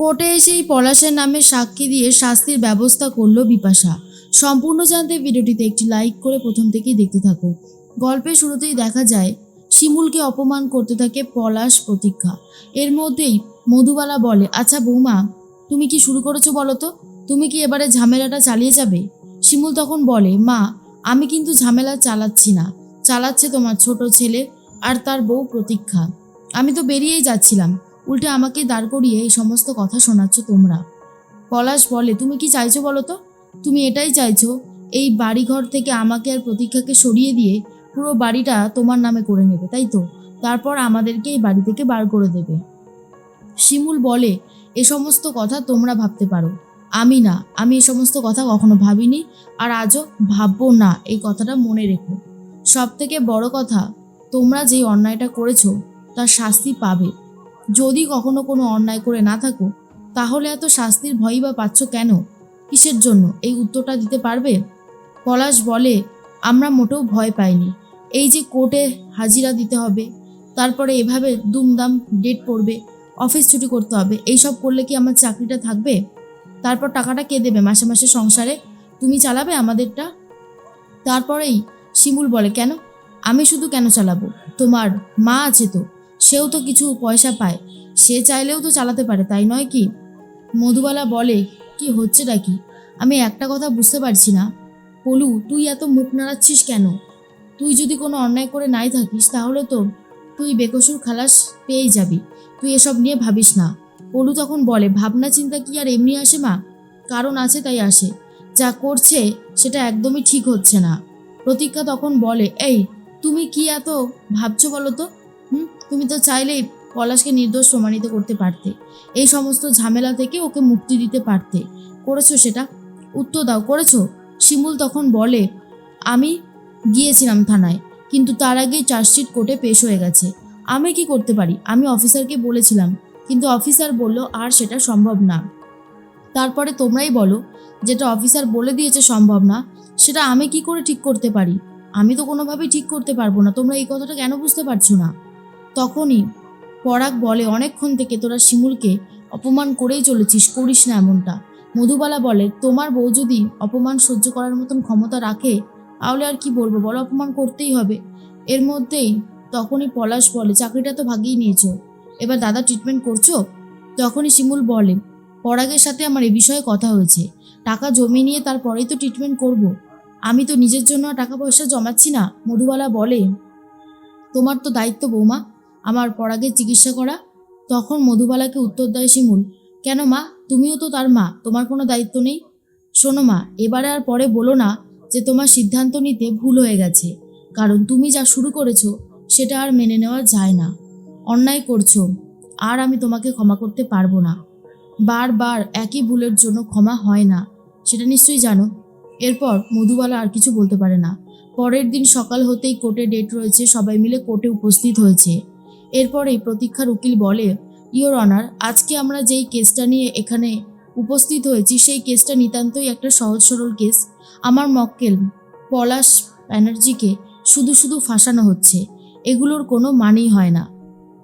কোর্টে এসেই পলাশের নামে সাক্ষী দিয়ে শাস্তির ব্যবস্থা করল বিপাশা। সম্পূর্ণ জানতে ভিডিওটিতে একটি লাইক করে প্রথম থেকেই দেখতে থাকো। গল্পের শুরুতেই দেখা যায়, শিমুলকে অপমান করতে থাকে পলাশ প্রতীক্ষা। এর মধ্যেই মধুবালা বলে আচ্ছা বৌমা, তুমি কি শুরু করেছ বলো তো? তুমি কি এবারে ঝামেলাটা চালিয়ে যাবে? শিমুল তখন বলে, মা, আমি কিন্তু ঝামেলা চালাচ্ছি না। চালাচ্ছে তোমার ছোট ছেলে আর তার বউ প্রতীক্ষা। আমি তো বেরিয়েই যাচ্ছিলাম। উল্টে আমাকে দাঁড় করিয়ে এই সমস্ত কথা শোনাচ্ছ তোমরা। পলাশ বলে, তুমি কি চাইছো বলো তো? তুমি এটাই চাইছো, এই বাড়িঘর থেকে আমাকে আর প্রতীক্ষাকে সরিয়ে দিয়ে পুরো বাড়িটা তোমার নামে করে নেবে, তাই তো? তারপর আমাদেরকে এই বাড়ি থেকে বার করে দেবে। শিমুল বলে, এ সমস্ত কথা তোমরা ভাবতে পারো। আমি না, আমি এ সমস্ত কথা কখনো ভাবিনি, আর আজও ভাববো না, এই কথাটা মনে রেখো। সব থেকে বড় কথা, তোমরা যেই অন্যায়টা করেছ, তার শাস্তি পাবে। যদি কখনো কোনো অন্যায় করে না থাকো, তাহলে এত শাস্তির ভয়ই বা পাচ্ছ কেন? কিসের জন্য? এই উত্তরটা দিতে পারবে? পলাশ বলে, আমরা মোটেও ভয় পাইনি। এই যে কোর্টে হাজিরা দিতে হবে, তারপরে এভাবে দুমদাম ডেট পড়বে, অফিস ছুটি করতে হবে, এইসব করলে কি আমার চাকরিটা থাকবে? তারপর টাকাটা কে দেবে মাসে মাসে সংসারে? তুমি চালাবে আমাদেরটা? তারপরেই শিমুল বলে, কেন? আমি শুধু কেন চালাবো? তোমার মা আছে তো। সেও তো কিছু পয়সা পায়। সে চাইলেও তো চালাতে পারে, তাই নয় কি? মধুবালা বলে, কি হচ্ছেটা কি? আমি একটা কথা বুঝতে পারছি না। পলু, তুই এত মুখ নাড়াচ্ছিস কেন? তুই যদি কোনো অন্যায় করে নাই থাকিস, তাহলে তো তুই বেকসুর খালাস পেয়েই যাবি। তুই এসব নিয়ে ভাবিস না। পলু তখন বলে, ভাবনা চিন্তা কি আর এমনি আসে মা? কারণ আছে তাই আসে। যা করছে, সেটা একদমই ঠিক হচ্ছে না। প্রতীক্ষা তখন বলে, এই, তুমি কি এত ভাবছ বলো তো? তুমি তো চাইলেই পলাশকে নির্দোষ প্রমাণিত করতে পারতে। এই সমস্ত ঝামেলা থেকে ওকে মুক্তি দিতে পারতে। করেছ সেটা? উত্তর দাও, করেছ? শিমুল তখন বলে, আমি গিয়েছিলাম থানায়, কিন্তু তার আগেই চার্জশিট কোর্টে পেশ হয়ে গেছে। আমি কি করতে পারি? আমি অফিসারকে বলেছিলাম, কিন্তু অফিসার বলল, আর সেটা সম্ভব না। তারপরে তোমরাই বলো, যেটা অফিসার বলে দিয়েছে সম্ভব না, সেটা আমি কি করে ঠিক করতে পারি? আমি তো কোনোভাবেই ঠিক করতে পারব না। তোমরা এই কথাটা কেন বুঝতে পারছ না? তখনই পরাগ বলে অনেকক্ষণ থেকে তোরা শিমুলকে অপমান করেই চলেছিস, করিস না এমনটা। মধুবালা বলে, তোমার বউ যদি অপমান সহ্য করার মতন ক্ষমতা রাখে, তাহলে আর কি বলব? বলো, অপমান করতেই হবে। এর মধ্যেই তখনই পলাশ বলে, চাকরিটা তো ভাগিয়ে নিয়েছো। এবার দাদা ট্রিটমেন্ট করছ? তখনই শিমুল বলে, পরাগের সাথে আমার এ বিষয়ে কথা হয়েছে। টাকা জমিয়ে নিয়ে তারপরেই তো ট্রিটমেন্ট করব। আমি তো নিজের জন্য টাকা পয়সা জমাচ্ছি না। মধুবালা বলে, তোমার তো দায়িত্ব বৌমা। আমার পরাগের চিকিৎসা করা? তখন মধুবালাকে উত্তর দেয় শিমুল, কেন মা? তুমিও তো তার মা, তোমার কোনো দায়িত্ব নেই? শোনো মা, এবারে আর পরে বলো না যে তোমার সিদ্ধান্ত নিতে ভুল হয়ে গেছে, কারণ তুমি যা শুরু করেছ সেটা আর মেনে নেওয়া যায় না। অন্যায় করছ, আর আমি তোমাকে ক্ষমা করতে পারব না। বারবার একই ভুলের জন্য ক্ষমা হয় না, সেটা নিশ্চয়ই জানো? এরপর মধুবালা আর কিছু বলতে পারে না। পরের দিন সকাল হতেই কোর্টে ডেট রয়েছে, সবাই মিলে কোর্টে উপস্থিত হয়েছে। এরপরেই প্রতীক্ষার উকিল বলে ইওর অনার আজকে আমরা যেই কেসটা নিয়ে এখানে উপস্থিত হয়েছি, সেই কেসটা নিতান্তই একটা সহজ সরল কেস। আমার মক্কেল পলাশ ব্যানার্জিকে শুধু শুধু ফাঁসানো হচ্ছে। এগুলোর কোনো মানেই হয় না।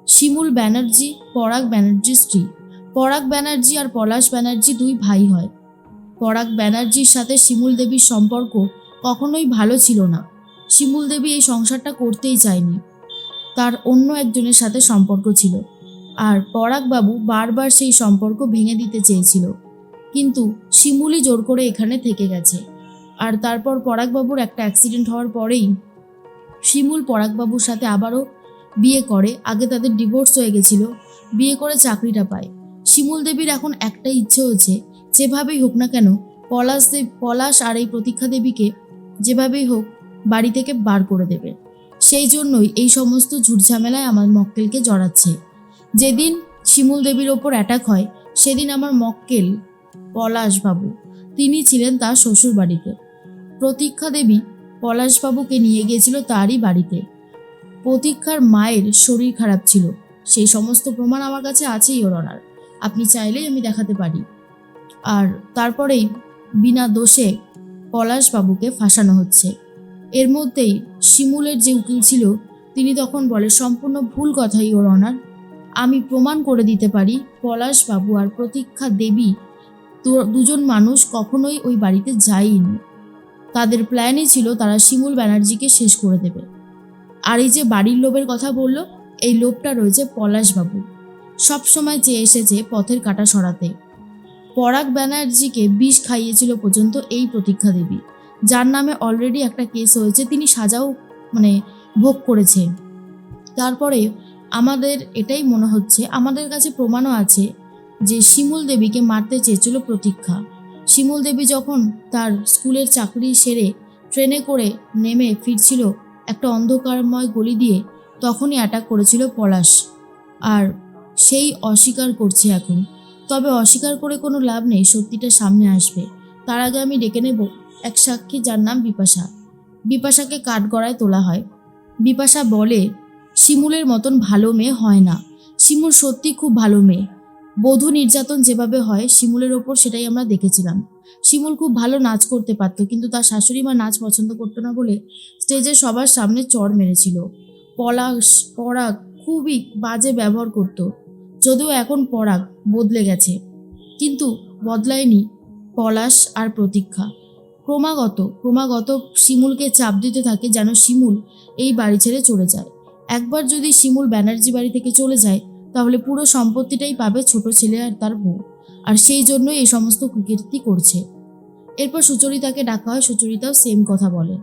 শিমুল ব্যানার্জি, পরাগ ব্যানার্জির স্ত্রী। পরাগ ব্যানার্জি আর পলাশ ব্যানার্জি দুই ভাই হয়। পরাগ ব্যানার্জির সাথে শিমুল দেবীর সম্পর্ক কখনোই ভালো ছিল না। শিমুল দেবী এই সংসারটা করতেই চায়নি। তার অন্য একজনের সাথে সম্পর্ক ছিল। আর পরাগবাবু বারবার সেই সম্পর্ক ভেঙে দিতে চেয়েছিল। কিন্তু শিমুলই জোর করে এখানে থেকে গেছে। আর তারপর পরাগবাবুর একটা অ্যাক্সিডেন্ট হওয়ার পরেই শিমুল পরাগবাবুর সাথে আবারও বিয়ে করে। আগে তাদের ডিভোর্স হয়ে গেছিল, বিয়ে করে চাকরিটা পায়। শিমুল দেবীর এখন একটাই ইচ্ছে হচ্ছে, যেভাবেই হোক না কেন, পলাশ দেব পলাশ আর এই প্রতীক্ষা দেবীকে যেভাবেই হোক বাড়ি থেকে বার করে দেবে। সেই জন্যই এই সমস্ত ঝুটঝামেলায় আমার মক্কেলকে জড়াচ্ছে। যেদিন শিমুল দেবীর ওপর অ্যাটাক হয়, সেদিন আমার মক্কেল পলাশবাবু, তিনি ছিলেন তার শ্বশুর বাড়িতে প্রতীক্ষা দেবী পলাশবাবুকে নিয়ে গিয়েছিল তারই বাড়িতে। প্রতীক্ষার মায়ের শরীর খারাপ ছিল। সেই সমস্ত প্রমাণ আমার কাছে আছেই, ওর আপনি চাইলেই আমি দেখাতে পারি। আর তারপরেই বিনা দোষে পলাশবাবুকে ফাঁসানো হচ্ছে। এর মধ্যেই শিমুলের যে উকিল ছিল, তিনি তখন বলে, সম্পূর্ণ ভুল কথাই, ওর অনার। আমি প্রমাণ করে দিতে পারি, পলাশ বাবু আর প্রতীক্ষা দেবী দুজন মানুষ কখনোই ওই বাড়িতে যায়নি। তাদের প্ল্যানই ছিল, তারা শিমুল ব্যানার্জিকে শেষ করে দেবে। আর এই যে বাড়ির লোভের কথা বলল, এই লোভটা রয়েছে পলাশবাবু সবসময় চেয়ে এসেছে পথের কাটা সরাতে। পরাগ ব্যানার্জিকে বিষ খাইয়েছিল পর্যন্ত এই প্রতীক্ষা দেবী। যার নামে অলরেডি একটা কেস হয়েছে, তিনি সাজাও মানে ভোগ করেছেন তারপরে আমাদের এটাই মনে হচ্ছে, আমাদের কাছে প্রমাণও আছে যে শিমুল দেবীকে মারতে চেয়েছিল প্রতীক্ষা। শিমুল দেবী যখন তার স্কুলের চাকরি সেরে ট্রেনে করে নেমে ফিরছিল একটা অন্ধকারময় গলি দিয়ে, তখনই অ্যাটাক করেছিল পলাশ। আর সেই অস্বীকার করছে এখন। তবে অস্বীকার করে কোনো লাভ নেই, সত্যিটা সামনে আসবে। তার আগে আমি ডেকে নেব। এক সাক্ষী যার নাম বিপাশা। বিপাশাকে কাঠগড়ায় তোলা হয়। বিপাশা বলে, শিমুলের মতন ভালো মেয়ে হয় না। শিমুল সত্যি খুব ভালো মেয়ে। বধূ নির্যাতন যেভাবে হয়, শিমুলের ওপর সেটাই আমরা দেখেছিলাম। শিমুল খুব ভালো নাচ করতে পারতো, কিন্তু তার শাশুড়ি মা নাচ পছন্দ করতো না বলে স্টেজে সবার সামনে চড় মেরেছিল। পলাশ, পরাগ খুবই বাজে ব্যবহার করত। যদিও এখন পরাগ বদলে গেছে, কিন্তু বদলায়নি পলাশ আর প্রতীক্ষা। ক্রমাগত ক্রমাগত শিমুলকে চাপ দিতে থাকে যেন শিমুল এই বাড়ি ছেড়ে চলে যায়। একবার যদি শিমুল ব্যানার্জি বাড়ি থেকে চলে যায়, তাহলে পুরো সম্পত্তিটাই পাবে ছোট ছেলে আর তার বউ। আর সেই জন্যই এই সমস্ত কীর্তি করছে। এরপর সুচরিতাকে ডাকা হয়, সুচরিতাও সেম কথা বলে।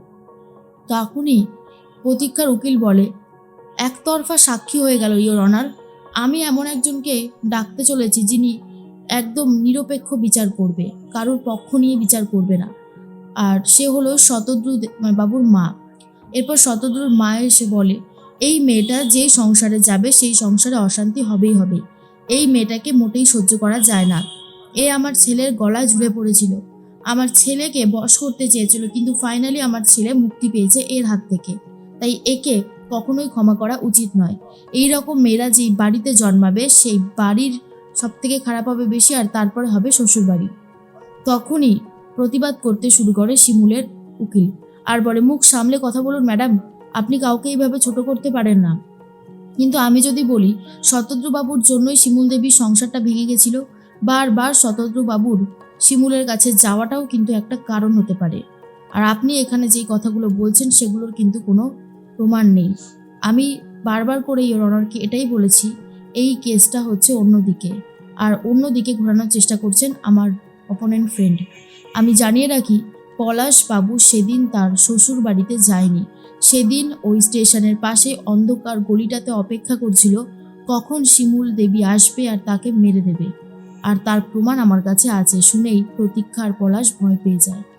তখনই প্রতীক্ষার উকিল বলে, একতরফা সাক্ষী হয়ে গেল ইয়োর অনার। আমি এমন একজনকে ডাকতে চলেছি যিনি একদম নিরপেক্ষ বিচার করবে, কারোর পক্ষ নিয়ে বিচার করবে না। আর সে হলো শতদ্রু মানে বাবুর মা। এরপর শতদ্রুর মা এসে বলে, এই মেয়েটা যে সংসারে যাবে, সেই সংসারে অশান্তি হবেই হবে। এই মেয়েটাকে মোটেই সহ্য করা যায় না। এ আমার ছেলের গলায় ঝুলে পড়েছিল। আমার ছেলেকে বশ করতে চেয়েছিল, কিন্তু ফাইনালি আমার ছেলে মুক্তি পেয়েছে এর হাত থেকে। তাই একে কখনোই ক্ষমা করা উচিত নয়। এই রকম মেয়েরা যেই বাড়িতে জন্মাবে, সেই বাড়ির সব থেকে খারাপ হবে বেশি, আর তারপরে হবে শ্বশুরবাড়ি। তখনই প্রতিবাদ করতে শুরু করে শিমুলের উকিল। আর বলে, মুখ সামলে কথা বলুন, ম্যাডাম। আপনি কাউকে এইভাবে ছোট করতে পারেন না। কিন্তু আমি যদি বলি, শতদ্রুবাবুর জন্যই শিমুল দেবীর সংসারটা ভেঙে গেছিল। বারবার শতদ্রুবাবুর শিমুলের কাছে যাওয়াটাও কিন্তু একটা কারণ হতে পারে। আর আপনি এখানে যেই কথাগুলো বলছেন, সেগুলোর কিন্তু কোনো প্রমাণ নেই। আমি বারবার করে ইয়োর অনারকে এটাই বলেছি, এই কেসটা হচ্ছে অন্যদিকে। আর অন্যদিকে ঘোরানোর চেষ্টা করছেন আমার অপোনেন্ট ফ্রেন্ড আমি জানিয়ে রাখি, পলাশ বাবু সেদিন তার শ্বশুর বাড়িতে যায়নি। সেদিন ওই স্টেশনের পাশে অন্ধকার গলিটাতে অপেক্ষা করছিল, কখন শিমুল দেবী আসবে আর তাকে মেরে দেবে। আর তার প্রমাণ আমার কাছে আছে, শুনেই প্রতীক্ষার পলাশ ভয় পেয়ে যায়।